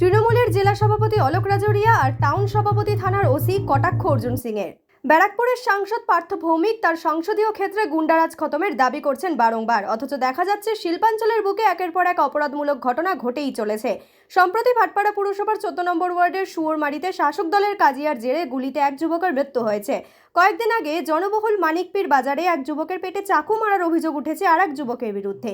তৃণমূলের জেলা সভাপতি অলোক রাজরিয়া আর টাউন সভাপতি থানার ওসি কটাক্ষ অর্জুন সিং এর ব্যারাকপুরের সাংসদ পার্থ ভৌমিক তার সংসদীয় ক্ষেত্রে গুন্ডারাজ খতমের দাবি করছেন বারংবার। অথচ দেখা যাচ্ছে শিল্পাঞ্চলের বুকে একের পর এক অপরাধমূলক ঘটনা ঘটেই চলেছে। সম্প্রতি ভাটপাড়া পুরসভার চোদ্দ নম্বর ওয়ার্ডের সুয়োরমারিতে শাসক দলের কাজিয়ার জেরে গুলিতে এক যুবকের মৃত্যু হয়েছে। কয়েকদিন আগে জনবহুল মানিকপীর বাজারে এক যুবকের পেটে চাকু মারার অভিযোগ উঠেছে আর এক যুবকের বিরুদ্ধে।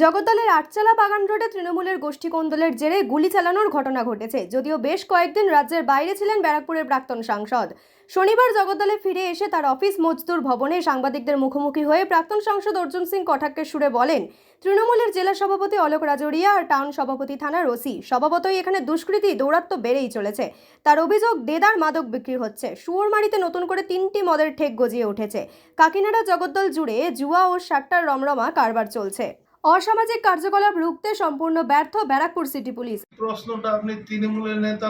জগদ্দলের আটচালা বাগান রোডে তৃণমূলের গোষ্ঠী কোন্দলের জেরে গুলি চালানোর ঘটনা ঘটেছে, যদিও বেশ কয়েকদিন রাজ্যের বাইরে ছিলেন ব্যারাকপুরের প্রাক্তন সাংসদ। শনিবার জগদ্দলে ফিরে এসে তার অফিস মজদুর ভবনে সাংবাদিকদের মুখোমুখি হয়ে প্রাক্তন সাংসদ অর্জুন সিং কটাক্কের সুরে বলেন, তৃণমূলের জেলা সভাপতি অলোক রাজরিয়া আর টাউন সভাপতি থানার ওসি স্বভাবতই এখানে দুষ্কৃতী দৌরাত্ম বেড়েই চলেছে। তার অভিযোগ, দেদার মাদক বিক্রি হচ্ছে সুয়োরমারিতে নতুন করে তিনটি মদের ঠেক গজিয়ে উঠেছে। কাকিনাড়া জগদ্দল জুড়ে জুয়া ও সাট্টার রমরমা কারবার চলছে। অসামাজিক কার্যকলাপ রুখতে সম্পূর্ণ ব্যর্থ ব্যারাকপুর সিটি পুলিশ। প্রশ্নটা আপনি তৃণমূলের নেতা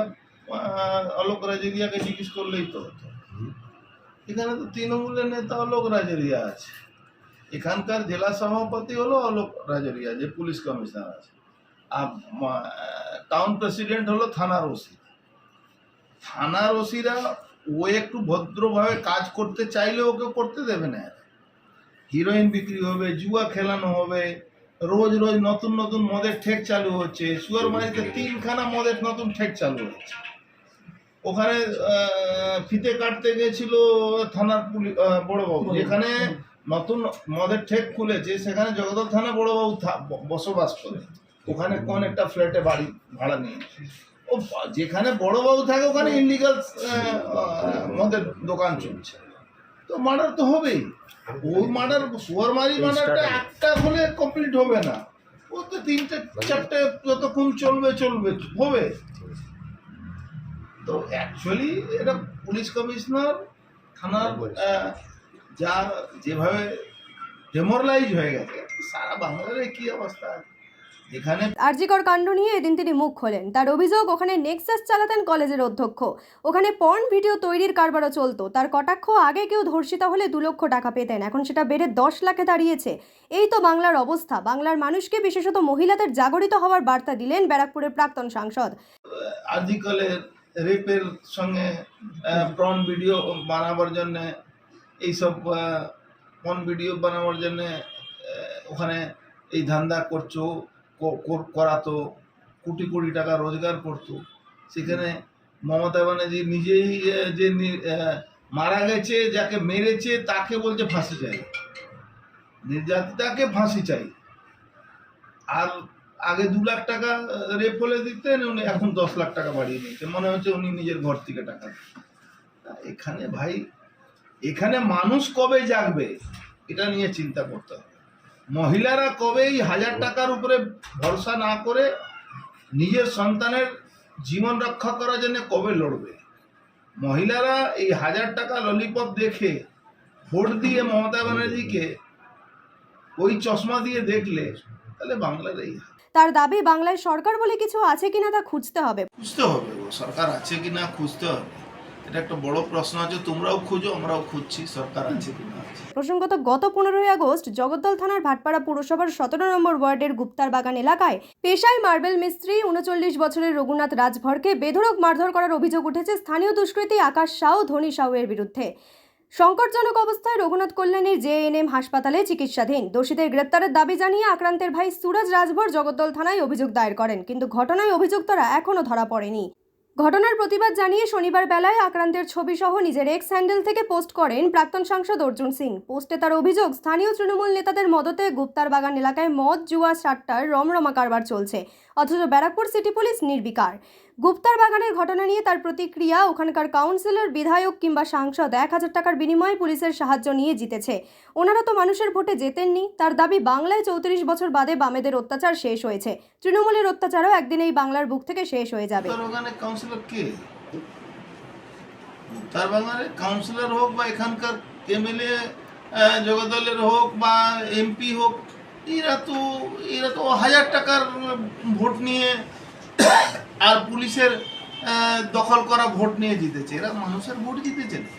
অলোক রাজেরিয়াকে জিজ্ঞেস করলেই তো হতো। এখানে তো তৃণমূলের নেতা অলোক রাজেরিয়া আছে। এখানকার জেলা সভাপতি হলো অলোক রাজেরিয়া, যে পুলিশ কমিশনার আছে। আর টাউন প্রেসিডেন্ট হলো থানার ওসি। থানার ওসিরা, ও একটু ভদ্রভাবে কাজ করতে চাইলে ওকে করতে দেবে না। হিরোইন বিক্রি হবে, জুয়া খেলানো হবে রোজ রোজ নতুন নতুন মদের ঠেক চালু হচ্ছে। সুয়ার মারিতে তিনখানা মদের নতুন ঠেক চালু হচ্ছে। ওখানে ফিতে কাটতে গেছিল থানার পুলিশ বড়বাবু। যেখানে নতুন মদের ঠেক খুলেছে সেখানে জগদল থানা বড়বাবু বসবাস করে। ওখানে কোন একটা ফ্ল্যাটে বাড়ি ভাড়া নিয়ে ও যেখানে বড়বাবু থাকে ওখানে ইনলিগাল মদের দোকান চলছে। তো মার্ডার তো হবেই। ওই মার্ডার সুয়ার মারি মার্ডারটা একটা হলে কমপ্লিট হবে না। ও তো তিনটে চারটে যতক্ষণ চলবে চলবে হবে। তো অ্যাকচুয়ালি এটা পুলিশ কমিশনার থানার যা যেভাবে ডেমোরালাইজ হয়ে গেছে সারা বাংলার কি অবস্থা? এখানে আরজিকর কাণ্ড নিয়ে এদিন তিনি মুখ খোলেন। তার অভিযোগ ওখানে নেক্সাস চালাতেন কলেজের অধ্যক্ষ। ওখানে পর্ন ভিডিও তৈরির কারবারও চলতো। তার কটাক্ষ আগে কেউ ধর্ষিত হলে দু লক্ষ টাকা পেতেন। এখন সেটা বেড়ে দশ লাখে দাঁড়িয়েছে। এই তো বাংলার অবস্থা। বাংলার মানুষকে বিশেষত মহিলাদের জাগরিত হওয়ার বার্তা দিলেন ব্যারাকপুরের প্রাক্তন সাংসদ। আর্টিকলের রেপের সঙ্গে প্রন ভিডিও বানাবার জন্যে এইসব প্রন ভিডিও বানাবার জন্যে ওখানে এই ধান্দা করছ। করাতো, কোটি কোটি টাকা রোজগার করতো। সেখানে মমতা ব্যানার্জি নিজেই যে মারা গেছে, যাকে মেরেছে, তাকে বলছে ফাঁসি চাই। নির্যাতিতাকে ফাঁসি চাই। আর আগে দু লাখ টাকা রেপ হলে দিতেন, উনি এখন দশ লাখ টাকা বাড়িয়ে নিতেন মনে হচ্ছে উনি নিজের ঘর থেকে টাকা এখানে ভাই, এখানে মানুষ কবে জাগবে, এটা নিয়ে চিন্তা করতে হবে। মহিলারা কবে এই হাজার টাকার উপরে ভরসা না করে নিজের সন্তানের জীবন রক্ষা করার জন্য কবে লড়বে? মহিলারা এই হাজার টাকা ললিপপ দেখে ভোট দিয়ে মমতা ব্যানার্জিকে ওই চশমা দিয়ে দেখলে তাহলে বাংলার এই তার দাবি বাংলায় সরকার বলে কিছু আছে কিনা তা খুঁজতে হবে। খুঁজতে হবে সরকার আছে কি না খুঁজতে হবে। প্রসঙ্গত, গত পনেরোই আগস্ট জগদ্দল থানার ভাটপাড়া পুরসভার সতেরো নম্বর ওয়ার্ডের গুপ্তার বাগান এলাকায় পেশায় মার্বেল মিস্ত্রি উনচল্লিশ বছরের রঘুনাথ রাজভরকে বেধড়ক মারধর করার অভিযোগ উঠেছে স্থানীয় দুষ্কৃতী আকাশ সাউ, ধনী সাউয়ের বিরুদ্ধে। সংকটজনক অবস্থায় রঘুনাথ কল্যাণীর জেএনএম হাসপাতালে চিকিৎসাধীন। দোষীদের গ্রেপ্তারের দাবি জানিয়ে আক্রান্তের ভাই সুরজ রাজভর জগদ্দল থানায় অভিযোগ দায়ের করেন, কিন্তু ঘটনায় অভিযুক্তরা এখনও ধরা পড়েনি। ঘটনার প্রতিবাদ জানিয়ে শনিবার বেলায় আক্রান্তের ছবি সহ নিজের এক্স হ্যান্ডেল থেকে পোস্ট করেন প্রাক্তন সাংসদ অর্জুন সিং। পোস্টে তার অভিযোগ, স্থানীয় তৃণমূল নেতাদের মদতে গুপ্তার বাগান এলাকায় মদ, জুয়া, সাট্টার, রমরমা কারবার চলছে। অথচ ব্যারাকপুর সিটি পুলিশ নির্বিকার। গুপ্তার বাগানের ঘটনা নিয়ে তার প্রতিক্রিয়া, ওখানকার কাউন্সিলর, বিধায়ক কিংবা সাংসদ এক হাজার টাকার বিনিময়ে পুলিশের সাহায্য নিয়ে জিতেছে। ওনারা তো মানুষের ভোটে জেতেননি। তার দাবি, বাংলায় চৌত্রিশ বছর বাদে বামেদের অত্যাচার শেষ হয়েছে। তৃণমূলের অত্যাচারও একদিন এই বাংলার বুক থেকে শেষ হয়ে যাবে। তার কাউন্সিলর হোক বা এখানকার এমএলএ জগদলের হোক বা এমপি হোক, এরা তো এরা তো হাজার টাকার ভোট নিয়ে আর পুলিশের আহ, দখল করা ভোট নিয়ে জিতেছে। এরা মানুষের ভোট জিতেছে। না।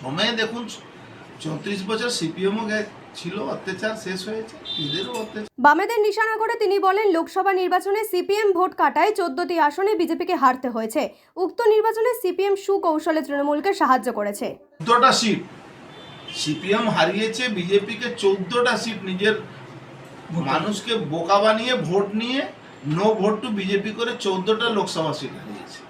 সময়ে দেখুন চৌত্রিশ বছর সিপিএমও ছিল অত্যাচার শেষ হয়েছে এদেরও অত্যাচার। বামেদের নিশানা করে তিনি বলেন লোকসভা নির্বাচনে সিপিএম ভোট কাটায় চোদ্দটি আসনে বিজেপিকে হারতে হয়েছে। উক্ত নির্বাচনে সিপিএম সুকৌশলে তৃণমূলকে সাহায্য করেছে। চোদ্দটা সিট। সিপিএম হারিয়েছে বিজেপিকে চোদ্দটা সিট নিজের মানুষকে বোকা বানিয়ে ভোট নিয়ে নো ভোট টু বিজেপি করে চোদ্দটা লোকসভা সিট হারিয়েছে।